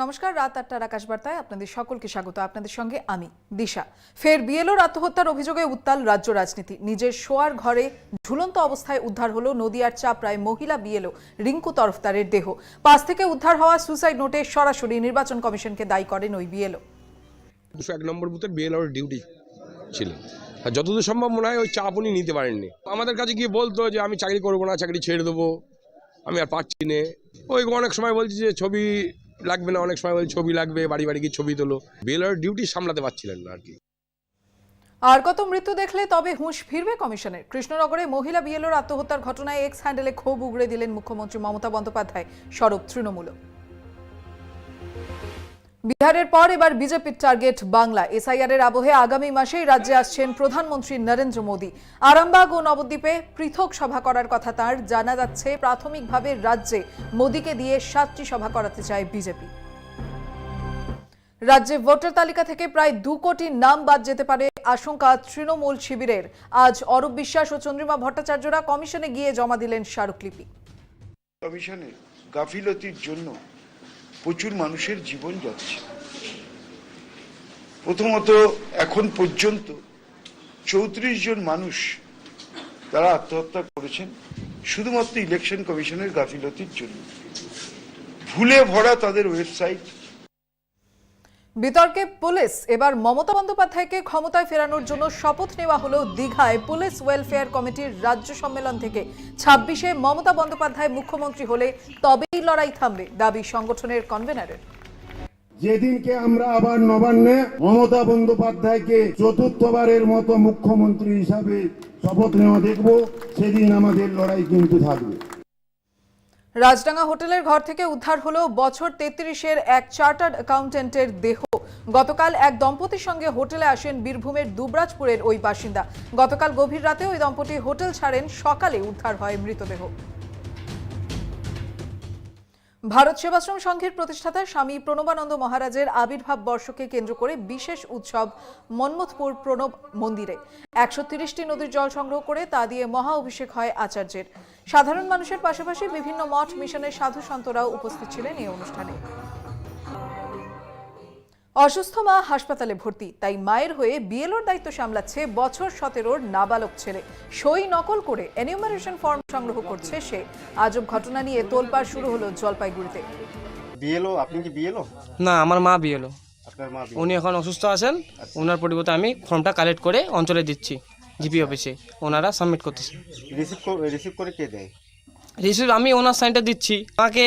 নমস্কার, রাত আটটার আকাশ বার্তায় আপনাদের সকলকে স্বাগত। আপনাদের সঙ্গে আমি দিশা। ফের বিএলওর আত্মহত্যার অভিযোগে উত্তাল রাজ্য রাজনীতি। নিজের শোয়ার ঘরে ঝুলন্ত অবস্থায় উদ্ধার হলো নদিয়ার চাপড়ায় মহিলা বিএলও রিঙ্কু তরফদারের দেহ। পাশ থেকে উদ্ধার হওয়া সুইসাইড নোটে সরাসরি নির্বাচন কমিশনকে দায়ী করেন ওই বিএলও। দুশো এক নম্বর বুথের বিএলআর ডিউটি ছিল। আর যতদূর সম্ভব মনে হয় ওই চাপ উনি নিতে পারেননি। আমাদের কাছে গিয়ে বলতো যে, আমি চাকরি করব না, চাকরি ছেড়ে দেবো। আমি আর পাচ্ছি না। ওই অনেক সময় বলছি যে, ছবি লাগবে না, অনেক সময় বলে ছবি লাগবে, বাড়ি বাড়ি গিয়ে ছবি তোলো। বেলার ডিউটি সামলাতে পারছিলেন না আর কি। আর কত মৃত্যু দেখলে তবে হুঁশ ফিরবে কমিশনের। কৃষ্ণনগরে মহিলা বিএলওর আত্মহত্যার ঘটনায় এক্স হ্যান্ডেলে ক্ষোভ উগড়ে দিলেন মুখ্যমন্ত্রী মমতা বন্দ্যোপাধ্যায়, সরব তৃণমূল বিহারের পর এবার বিজেপির টার্গেট বাংলা। এসআইআর এর আবহে আগামী মাসেই রাজ্যে আসছেন প্রধানমন্ত্রী নরেন্দ্র মোদী। আরামবাগ ও নবদ্বীপে পৃথক সভা করার কথা তার। জানা যাচ্ছে, প্রাথমিকভাবে রাজ্যে মোদীকে দিয়ে সাতটি সভা করাতে চায় বিজেপি। রাজ্যে ভোটার তালিকা থেকে প্রায় দু কোটি নাম বাদ যেতে পারে আশঙ্কা তৃণমূল শিবিরের। আজ অরূপ বিশ্বাস ও চন্দ্রিমা ভট্টাচার্যরা কমিশনে গিয়ে জমা দিলেন স্মারকলিপি। কমিশনের গাফিলতির জন্য প্রচুর মানুষের জীবন যাচ্ছে। প্রথমত এখন পর্যন্ত চৌত্রিশ জন মানুষ তারা আত্মহত্যা করেছেন, শুধুমাত্র ইলেকশন কমিশনের গাফিলতির জন্য। ভুলে ভরা তাদের ওয়েবসাইট বিতর্কে পুলিশ, এবার মমতা বন্দ্যোপাধ্যায়কে ক্ষমতায় ফেরানোর জন্য শপথ নেওয়া হলো দীঘায় পুলিশ ওয়েলফেয়ার কমিটির রাজ্য সম্মেলন থেকে। ছাব্বিশে মমতা বন্দ্যোপাধ্যায় মুখ্যমন্ত্রী হলে তবেই লড়াই থামবে দাবি সংগঠনের কনভেনারের। যেদিনকে আমরা আবার নবান্নে মমতা বন্দ্যোপাধ্যায়কে চতুর্থবারের মতো মুখ্যমন্ত্রী হিসাবে শপথ নেওয়া দেখব সেদিন আমাদের লড়াই কিন্তু থাকবে। রাজডাঙ্গা হোটেলের ঘর থেকে উদ্ধার হলো বছর তেত্রিশের এক চার্টার্ড অ্যাকাউন্টেন্টের দেহ। গতকাল এক দম্পতির সঙ্গে হোটেলে আসেন বীরভূমের দুবরাজপুরের ওই বাসিন্দা। গতকাল গভীর রাতে ওই দম্পতি হোটেল ছাড়েন সকালে উদ্ধার হয় মৃতদেহ। ভারত সেবাশ্রম সংঘের প্রতিষ্ঠাতা স্বামী প্রণবানন্দ মহারাজের আবির্ভাব বর্ষকে কেন্দ্র করে বিশেষ উৎসব মন্মথপুর প্রণব মন্দিরে। একশো তিরিশটি নদীর জল সংগ্রহ করে তা দিয়ে মহা অভিষেক হয় আচার্যের। সাধারণ মানুষের পাশাপাশি বিভিন্ন মঠ, মিশনের সাধু সন্তরাও উপস্থিত ছিলেন এই অনুষ্ঠানে। অসুস্থ মা হাসপাতালে ভর্তি তাই মায়ের হয়ে বিএলওর দায়িত্ব সামলাচ্ছে বছর সতেরোর নাবালক ছেলে। সই নকল করে এনিউমারেশন ফর্ম সংগ্রহ করছে সে। আজব ঘটনা নিয়ে তোলপাড় শুরু হলো জলপাইগুড়িতে। বিএলও? আপনি কি বিএলও? না আমার মা বিএলও। আপনার মা উনি এখন অসুস্থ আছেন ওনার পরিবর্তে আমি ফর্মটা কালেক্ট করে অঞ্চলে দিচ্ছি জিপি অফিসে। ওনারা সাবমিট করতেছে। রিসিভ রিসিভ করে কে দেয়? রিসিভ আমি ওনার সাইনটা দিচ্ছি। আমাকে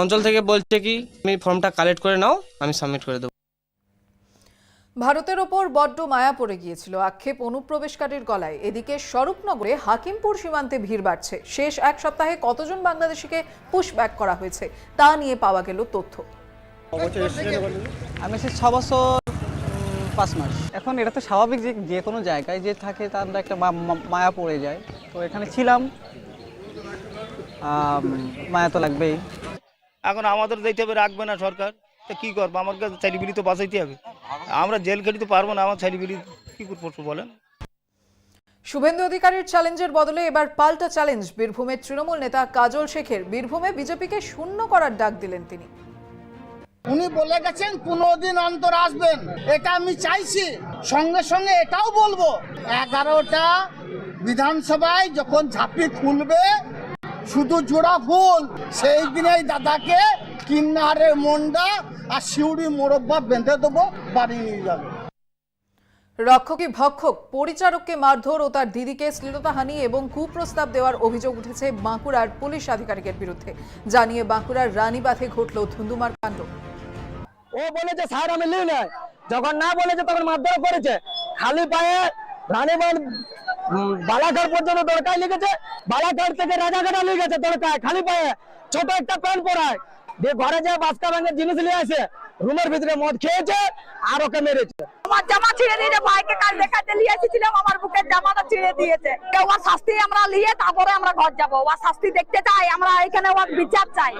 অঞ্চল থেকে বলছে কি তুমি ফর্মটা কালেক্ট করে নাও আমি সাবমিট করে দেবো। ভারতের ওপর বড্ড মায়া পড়ে গিয়েছিল আক্ষেপ অনুপ্রবেশকারীর গলায়। এদিকে স্বরূপনগরে হাকিমপুর সীমান্তে ভিড় বাড়ছে। শেষ এক সপ্তাহে কতজন বাংলাদেশিকে পুশব্যাক করা হয়েছে তা নিয়ে পাওয়া গেল তথ্য। আমি এসেছি ছ বছর পাঁচ মাস। এখন এটা তো স্বাভাবিক যে যে কোনো জায়গায় যে থাকে তার একটা মায়া পড়ে যায়। তো এখানে ছিলাম। মায়া তো লাগবেই। এখন আমাদের দিতে হবে রাখবে না সরকার। তা কী করব? আমার কাছে চারিবিলি তো বাঁচাইতে হবে। আমরা জেল খেলি তো পারব না আমার চারিবিলি কী করব বলেন। শুভেন্দু অধিকারীর চ্যালেঞ্জের বদলে এবার পাল্টা চ্যালেঞ্জ বীরভূমের তৃণমূল নেতা কাজল শেখের। বীরভূমে বিজেপিকে শূন্য করার ডাক দিলেন তিনি। উনি বলে গেছেন পনেরো দিন অন্তর আসবেন। এটা আমি চাইছি সঙ্গে সঙ্গে এটাও বলব। এগারোটা বিধানসভায় যখন ঝাঁপি খুলবে শুধু জোড়া ফুল সেই দিনেই দাদাকে কিন্নারের মন্ডা আর শিউড়ি মোরব্বা বেঁধে দেবো বাড়ি নিয়ে যাবে। রক্ষকী ভক্ষক পরিচারককে মারধর ও তার দিদিকে শ্লীলতাহানি এবং কুপ্রস্তাব দেওয়ার অভিযোগ উঠেছে বাঁকুড়ার পুলিশ আধিকারিকের বিরুদ্ধে। জানিয়ে বাঁকুড়ার রানীবাঁধে ঘটল ধুন্দুমার কাণ্ড। ও বলেছে স্যার আমি লিই নাই যখন না বলেছে তখন মারধর করেছে। খালি পায়ে রানীবান বালাঘাট পর্যন্ত দরকার লিখেছে বালাঘাট থেকে রাজাঘাটা লিখেছে দরকার খালি পায়ে ছোট একটা প্যান্ট পরায় দিয়ে ঘরে যে বাসকা জিনিস নিয়ে আসে রুমের ভিতরে মদ খেয়েছে আর ওকে মেরেছে। আমার জামা ছিঁড়ে দিয়েছে ভাইকে কাল দেখাতে নিয়ে এসেছিলাম আমার বুকের জামাটা ছিঁড়ে দিয়েছে। ওর শাস্তি আমরা নিয়ে তারপরে আমরা ঘর যাব। ওর শাস্তি দেখতে চাই আমরা এখানে ওর বিচার চাই।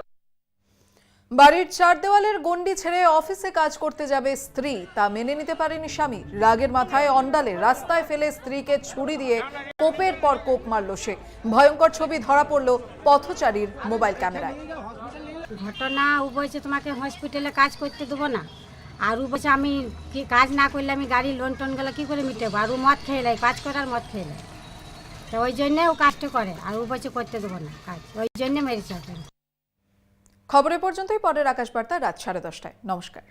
বাড়ির চার দেওয়ালের গণ্ডি ছেড়ে অফিসে কাজ করতে যাবে স্ত্রী। তা মেনে নিতে পারেনি স্বামী। রাগের মাথায় অন্ডালে রাস্তায় ফেলে স্ত্রীকে ছুরি দিয়ে কোপের পর কোপ মারল সে। ভয়ঙ্কর ছবি ধরা পড়ল পথচারীর মোবাইল ক্যামেরায়। ঘটনা, ও বলছে তোমাকে হসপিটালে কাজ করতে দেবো না। আর ও বলছে আমি কাজ না করলে আমি গাড়ি লোন টোন গেলে কী করে মিটাবো? আর ও মদ খেয়ে নেয়, কাজ করার মদ খেয়ে নেয়। তো ওই জন্যে ও কাজটা করে, আর ও বলছে করতে দেবো না কাজ। ওই জন্যে মেরেছে। খবরে পর্যন্তই পরের আকাশ বার্তা রাত সাড়ে দশটায়। নমস্কার।